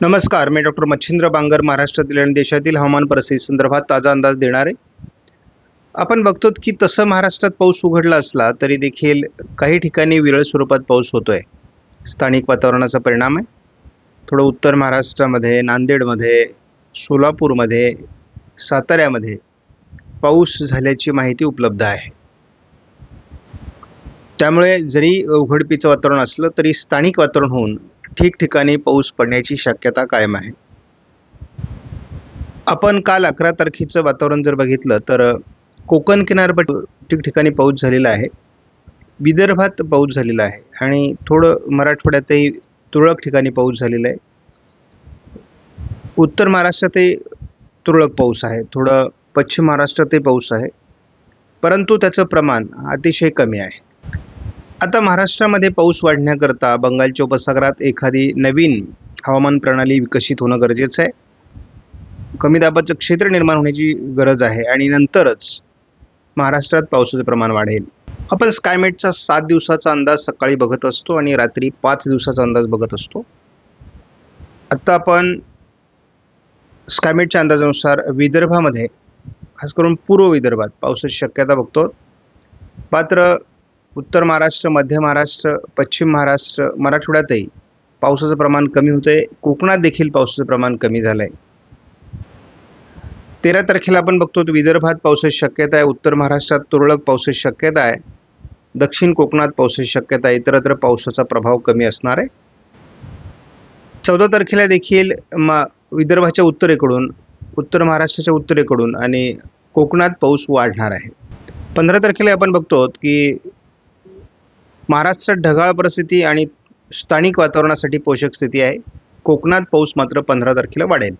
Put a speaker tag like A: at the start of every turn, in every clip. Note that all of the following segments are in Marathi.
A: नमस्कार मी डॉक्टर मच्छिंद्र बांगर महाराष्ट्रातील आणि देशातील हवामान परिस्थिती संदर्भात ताजा अंदाज देणार. आहे आपण बघतो की तसं महाराष्ट्रात पाऊस उघडला असला तरी देखील काही ठिकाणी विरळ स्वरूपात पाऊस होतो आहे स्थानिक वातावरणाचा परिणाम आहे. थोडं उत्तर महाराष्ट्रामध्ये नांदेडमध्ये सोलापूरमध्ये साताऱ्यामध्ये पाऊस झाल्याची माहिती उपलब्ध आहे. त्यामुळे जरी उघडपीचं वातावरण असलं तरी स्थानिक वातावरण होऊन ठिकठिकाणी पाऊस पडण्याची शक्यता कायम आहे. आपण काल अकरा तारखेचं वातावरण जर बघितलं तर कोकण किनारपट्टी ठिकठिकाणी पाऊस झालेला आहे. विदर्भात पाऊस झालेला आहे आणि थोडं मराठवाड्यातही तुरळक ठिकाणी पाऊस झालेला आहे. उत्तर महाराष्ट्रातही तुरळक पाऊस आहे थोडं पश्चिम महाराष्ट्रातही पाऊस आहे. परंतु त्याचं प्रमाण अतिशय कमी आहे. आता महाराष्ट्रामध्ये पाऊस वाढण्याकरता बंगालच्या उपसागरात एखादी नवीन हवामान प्रणाली विकसित होणं गरजेचं आहे. कमी दाबाचं क्षेत्र निर्माण होण्याची गरज आहे आणि नंतरच महाराष्ट्रात पावसाचं प्रमाण वाढेल. आपण स्कायमेटचा सात दिवसाचा अंदाज सकाळी बघत असतो आणि रात्री पाच दिवसाचा अंदाज बघत असतो. आत्ता आपण स्कायमेटच्या अंदाजानुसार विदर्भामध्ये खास करून पूर्व विदर्भात पावसाची शक्यता बघतो. मात्र उत्तर महाराष्ट्र मध्य महाराष्ट्र पश्चिम महाराष्ट्र मराठवाड्यातही पावसाचं प्रमाण कमी होतं आहे कोकणात देखील पावसाचं प्रमाण कमी झालं आहे तेरा तारखेला आपण बघतो विदर्भात पावसाची शक्यता आहे. उत्तर महाराष्ट्रात तुरळक पावसाची शक्यता आहे. दक्षिण कोकणात पावसाची शक्यता आहे. इतरत्र पावसाचा प्रभाव कमी असणार आहे. चौदा तारखेला देखील मा विदर्भाच्या उत्तरेकडून उत्तर महाराष्ट्राच्या उत्तरेकडून आणि कोकणात पाऊस वाढणार आहे. पंधरा तारखेला आपण बघतो की महाराष्ट्रात ढगाळ परिस्थिती आणि स्थानिक वातावरणासाठी पोषक स्थिती आहे. कोकणात पाऊस मात्र पंधरा तारखेला वाढेल.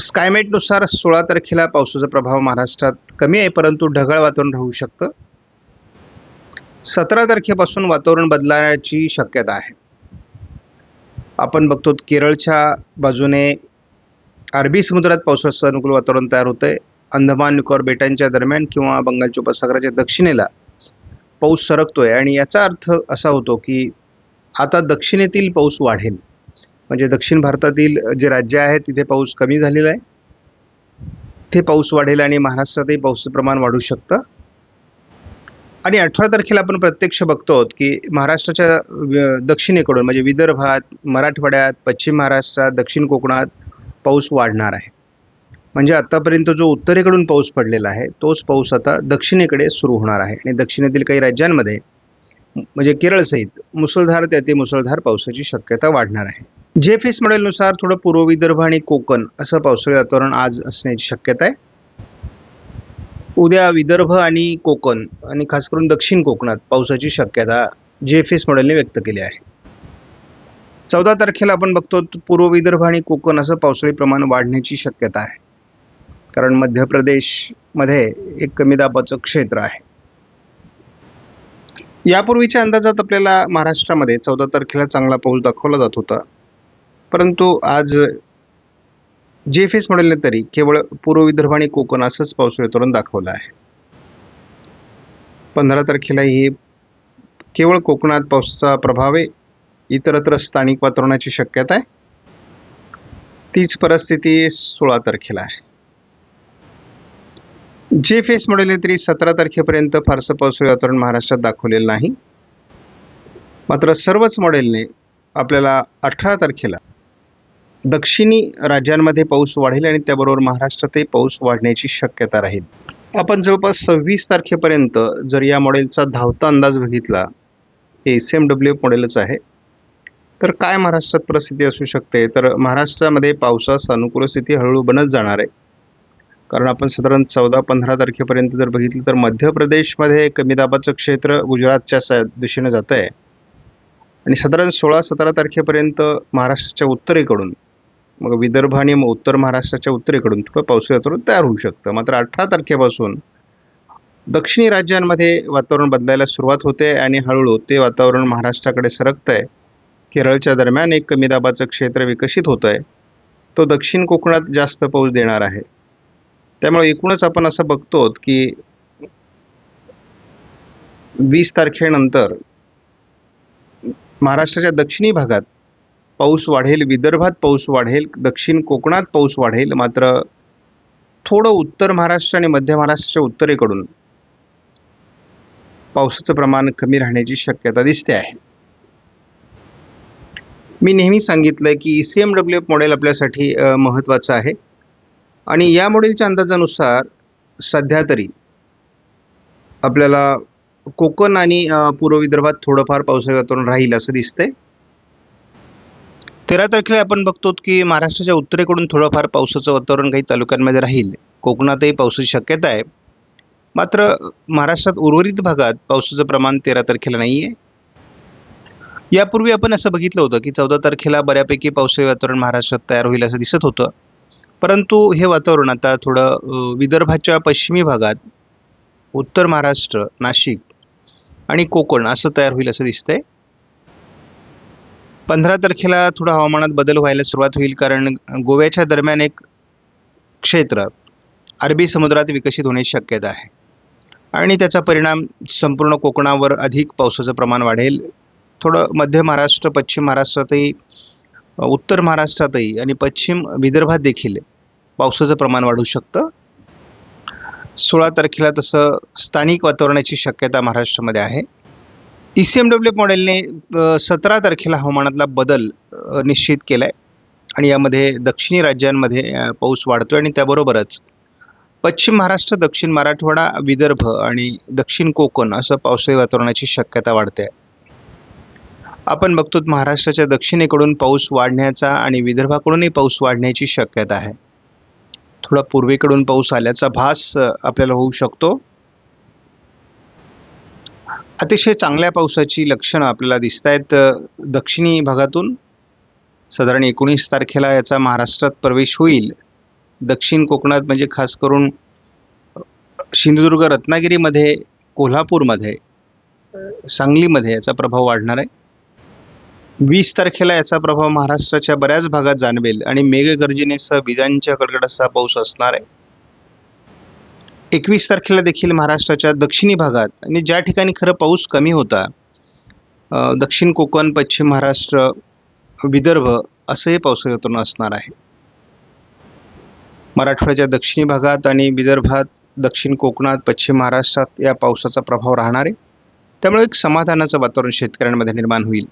A: स्कायमेटनुसार सोळा तारखेला पावसाचा प्रभाव महाराष्ट्रात कमी आहे परंतु ढगाळ वातावरण राहू शकतं. सतरा तारखेपासून वातावरण बदलण्याची शक्यता आहे. आपण बघतो केरळच्या बाजूने अरबी समुद्रात पावसाचं अनुकूल वातावरण तयार होतं आहे अंदमान निकोबार बेटांच्या दरम्यान किंवा बंगालच्या उपसागराच्या दक्षिणेला पाऊस सरकतोय आणि याचा अर्थ असा होतो की आता दक्षिणेतील पाऊस वाढेल. म्हणजे दक्षिण भारतातील जे राज्य आहे तिथे पाऊस कमी झालेला आहे. तिथे पाऊस वाढेल आणि महाराष्ट्रातही पाऊसचं प्रमाण वाढू शकतं. आणि अठरा तारखेला आपण प्रत्यक्ष बघतो की महाराष्ट्राच्या दक्षिणेकडून म्हणजे विदर्भात मराठवाड्यात पश्चिम महाराष्ट्रात दक्षिण कोकणात पाऊस वाढणार आहे. म्हणजे आत्तापर्यंत जो उत्तरेकडून पाऊस पडलेला आहे तोच पाऊस आता दक्षिणेकडे सुरू होणार आहे. आणि दक्षिणेतील काही राज्यांमध्ये म्हणजे केरळसहित मुसळधार ते मुसळधार पावसाची शक्यता वाढणार आहे. जे फेस मॉडेलनुसार थोडं पूर्व विदर्भ आणि कोकण असं पावसाळी वातावरण आज असण्याची शक्यता आहे. उद्या विदर्भ आणि कोकण आणि खास करून दक्षिण कोकणात पावसाची शक्यता जे फेस मॉडेलने व्यक्त केली आहे. चौदा तारखेला आपण बघतो पूर्व विदर्भ आणि कोकण असं पावसाळी प्रमाण वाढण्याची शक्यता आहे. कारण मध्य प्रदेशमध्ये एक कमी दाबाचं क्षेत्र आहे. यापूर्वीच्या अंदाजात आपल्याला महाराष्ट्रामध्ये चौदा तारखेला चांगला पाऊस दाखवला जात होता. परंतु आज जे एफ एस मॉडेलने तरी केवळ पूर्व विदर्भ आणि कोकण असंच पावसाळी वातावरण दाखवलं आहे. पंधरा तारखेला ही केवळ कोकणात पावसाचा प्रभाव आहे इतरत्र स्थानिक वातावरणाची शक्यता आहे. तीच परिस्थिती सोळा तारखेला आहे. जे फेस मॉडेल आहे तरी सतरा तारखेपर्यंत फारसं पावसाळी वातावरण महाराष्ट्रात दाखवलेलं नाही. मात्र सर्वच मॉडेलने आपल्याला अठरा तारखेला दक्षिणी राज्यांमध्ये पाऊस वाढेल आणि त्याबरोबर महाराष्ट्रातही पाऊस वाढण्याची शक्यता राहील. आपण जवळपास सव्वीस तारखेपर्यंत जर या मॉडेलचा धावता अंदाज बघितला हे एस एम डब्ल्यू मॉडेलच आहे तर काय महाराष्ट्रात परिस्थिती असू शकते? तर महाराष्ट्रामध्ये पावसास अनुकूल स्थिती हळूहळू बनत जाणार आहे. कारण आपण साधारण चौदा पंधरा तारखेपर्यंत जर बघितलं तर मध्य प्रदेशमध्ये कमी दाबाचं क्षेत्र गुजरातच्या सा दिशेनं जात आहे आणि साधारण सोळा सतरा तारखेपर्यंत महाराष्ट्राच्या उत्तरेकडून मग विदर्भ आणि मग उत्तर महाराष्ट्राच्या उत्तरेकडून थोडं पावसाळी वातावरण तयार होऊ शकतं. मात्र अठरा तारखेपासून दक्षिणी राज्यांमध्ये वातावरण बदलायला सुरुवात होते आणि हळूहळू ते वातावरण महाराष्ट्राकडे सरकतं आहे केरळच्या दरम्यान एक कमी दाबाचं क्षेत्र विकसित होतं आहे तो दक्षिण कोकणात जास्त पाऊस देणार आहे. त्यामुळे एकूणच आपण असं बघतो की वीस तारखेनंतर महाराष्ट्राच्या दक्षिणी भागात पाऊस वाढेल विदर्भात पाऊस वाढेल दक्षिण कोकणात पाऊस वाढेल मात्र थोडं उत्तर महाराष्ट्र आणि मध्य महाराष्ट्राच्या उत्तरेकडून पावसाचं प्रमाण कमी राहण्याची शक्यता दिसते आहे. मी नेहमी सांगितलं की C M W F model आपल्यासाठी महत्त्वाचं आहे. आणि या मॉडेलच्या अंदाजानुसार सध्या तरी आपल्याला कोकण आणि पूर्व विदर्भात थोडंफार पावसाळी वातावरण राहील असं दिसतंय. तेरा तारखेला आपण बघतो की महाराष्ट्राच्या उत्तरेकडून थोडंफार पावसाचं वातावरण काही तालुक्यांमध्ये राहील. कोकणातही पावसाची शक्यता आहे. मात्र महाराष्ट्रात उर्वरित भागात पावसाचं प्रमाण तेरा तारखेला नाही आहे यापूर्वी आपण असं बघितलं होतं की चौदा तारखेला बऱ्यापैकी पावसाळी वातावरण महाराष्ट्रात तयार होईल असं दिसत होतं. परंतु हे वातावरण आता थोडं विदर्भाच्या पश्चिमी भागात उत्तर महाराष्ट्र नाशिक आणि कोकण असं तयार होईल असं दिसतंय. पंधरा तारखेला थोडं हवामानात बदल व्हायला सुरुवात होईल कारण गोव्याच्या दरम्यान एक क्षेत्र अरबी समुद्रात विकसित होण्याची शक्यता आहे. आणि त्याचा परिणाम संपूर्ण कोकणावर अधिक पावसाचं प्रमाण वाढेल. थोडं मध्य महाराष्ट्र पश्चिम महाराष्ट्रातही उत्तर महाराष्ट्रातही आणि पश्चिम विदर्भात देखील पावसाचं प्रमाण वाढू शकतं. सोळा तारखेला तसं स्थानिक वातावरणाची शक्यता महाराष्ट्रामध्ये आहे. ई सी एम डब्ल्यू मॉडेलने सतरा तारखेला हवामानातला बदल निश्चित केला आहे आणि यामध्ये दक्षिणी राज्यांमध्ये पाऊस पाऊस आहे आणि त्याबरोबरच पश्चिम महाराष्ट्र दक्षिण मराठवाडा विदर्भ आणि दक्षिण कोकण असं पावसाळी वातावरणाची शक्यता वाढते. आहे आपण बघतो महाराष्ट्राच्या दक्षिणेकडून पाऊस वाढण्याचा आणि विदर्भाकडूनही पाऊस वाढण्याची शक्यता आहे. थोडा पूर्वेकडून पाऊस आल्याचा भास आपल्याला होऊ शकतो. अतिशय चांगल्या पावसाची लक्षणं आपल्याला दिसत आहेत दक्षिणी भागातून. साधारण एकोणीस तारखेला याचा महाराष्ट्रात प्रवेश होईल. दक्षिण कोकणात म्हणजे खास करून सिंधुदुर्ग रत्नागिरीमध्ये कोल्हापूरमध्ये सांगलीमध्ये याचा प्रभाव वाढणार आहे. वीस तारखेला याचा प्रभाव महाराष्ट्राच्या बऱ्याच भागात जाणवेल आणि मेघगर्जनेसह विजांच्या कडकडाचा पाऊस असणार आहे. एकवीस तारखेला देखील महाराष्ट्राच्या दक्षिणी भागात आणि ज्या ठिकाणी खरं पाऊस कमी होता दक्षिण कोकण पश्चिम महाराष्ट्र विदर्भ असंही पावसाळी वातावरण असणार आहे. मराठवाड्याच्या दक्षिणी भागात आणि विदर्भात दक्षिण कोकणात पश्चिम महाराष्ट्रात या पावसाचा प्रभाव राहणार आहे. त्यामुळे एक समाधानाचं वातावरण शेतकऱ्यांमध्ये निर्माण होईल.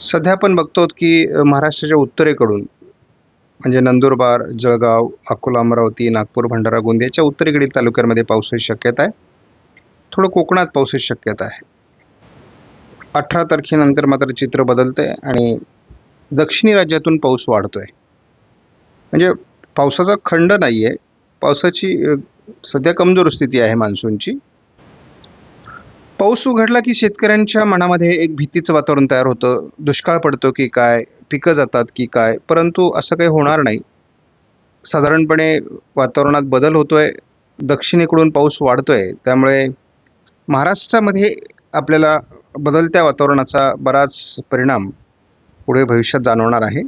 A: सध्या आपण बघतो की महाराष्ट्राच्या उत्तरेकडून म्हणजे नंदुरबार जळगाव अकोला अमरावती नागपूर भंडारा गोंदियाच्या उत्तरेकडील तालुक्यांमध्ये पावसाची शक्यता आहे. थोडं कोकणात पावसाची शक्यता आहे. अठरा तारखेनंतर मात्र चित्र बदलतंय आणि दक्षिणी राज्यातून पाऊस वाढतो आहे म्हणजे पावसाचा खंड नाही आहे पावसाची सध्या कमजोर स्थिती आहे मान्सूनची. पाऊस उघडला की शेतकऱ्यांच्या मनामध्ये एक भीतीचं वातावरण तयार होतं. दुष्काळ पडतो की काय? पिकं जातात की काय? परंतु असं काही होणार नाही. साधारणपणे वातावरणात बदल होतोय. दक्षिणेकडून पाऊस वाढतोय. त्यामुळे महाराष्ट्रामध्ये आपल्याला बदलत्या वातावरणाचा बराच परिणाम पुढे भविष्यात जाणवणार आहे.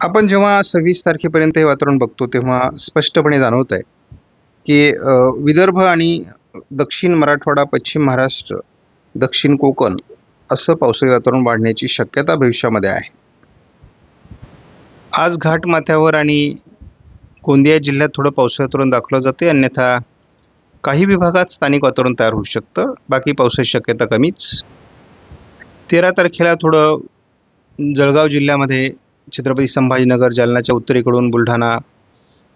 A: आपण जेव्हा सव्वीस तारखेपर्यंत हे वातावरण बघतो तेव्हा स्पष्टपणे जाणवत आहे की विदर्भ आणि दक्षिण मराठवाडा पश्चिम महाराष्ट्र दक्षिण कोकण असं पावसाळी वातावरण वाढण्याची शक्यता भविष्यामध्ये आहे. आज घाटमाथ्यावर आणि गोंदिया जिल्ह्यात थोडं पावसाळी वातावरण दाखवलं जाते अन्यथा काही विभागात स्थानिक वातावरण तयार होऊ शकतं. बाकी पावसाची शक्यता कमीच. तेरा तारखेला थोडं जळगाव जिल्ह्यामध्ये छत्रपती संभाजीनगर जालनाच्या उत्तरेकडून बुलढाणा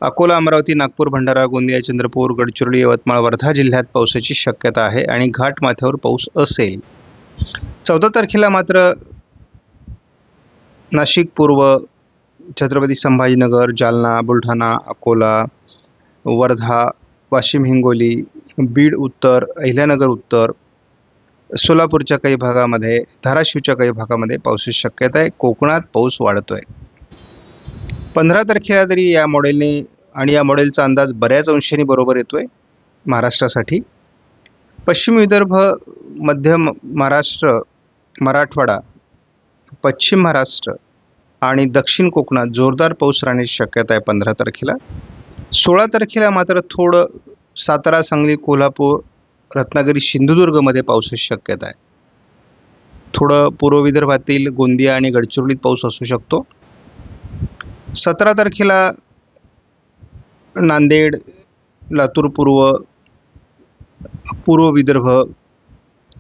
A: अकोला अमरावती नागपूर भंडारा गोंदिया चंद्रपूर गडचिरोली यवतमाळ वर्धा जिल्ह्यात पावसाची शक्यता आहे आणि घाट माथ्यावर पाऊस असेल. चौदा तारखेला मात्र नाशिक पूर्व छत्रपती संभाजीनगर जालना बुलढाणा अकोला वर्धा वाशिम हिंगोली बीड उत्तर अहिल्यानगर उत्तर सोलापूरच्या काही भागामध्ये धाराशिवच्या काही भागामध्ये पावसाची शक्यता आहे. कोकणात पाऊस वाढतो आहे पंधरा तारखेला तरी या मॉडेलने आणि या मॉडेलचा अंदाज बऱ्याच अंशाने बरोबर येतो आहे महाराष्ट्रासाठी. पश्चिम विदर्भ मध्य महाराष्ट्र मराठवाडा पश्चिम महाराष्ट्र आणि दक्षिण कोकणात जोरदार पाऊस राहण्याची शक्यता आहे पंधरा तारखेला. सोळा तारखेला मात्र थोडं सातारा सांगली कोल्हापूर रत्नागिरी सिंधुदुर्गमध्ये पावसाची शक्यता आहे. थोडं पूर्व विदर्भातील गोंदिया आणि गडचिरोलीत पाऊस असू शकतो. सतरा तारखेला नांदेड लातूर पूर्व पूर्व विदर्भ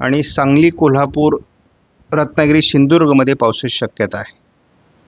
A: आणि सांगली कोल्हापूर रत्नागिरी सिंधुदुर्गमध्ये पावसाची शक्यता आहे.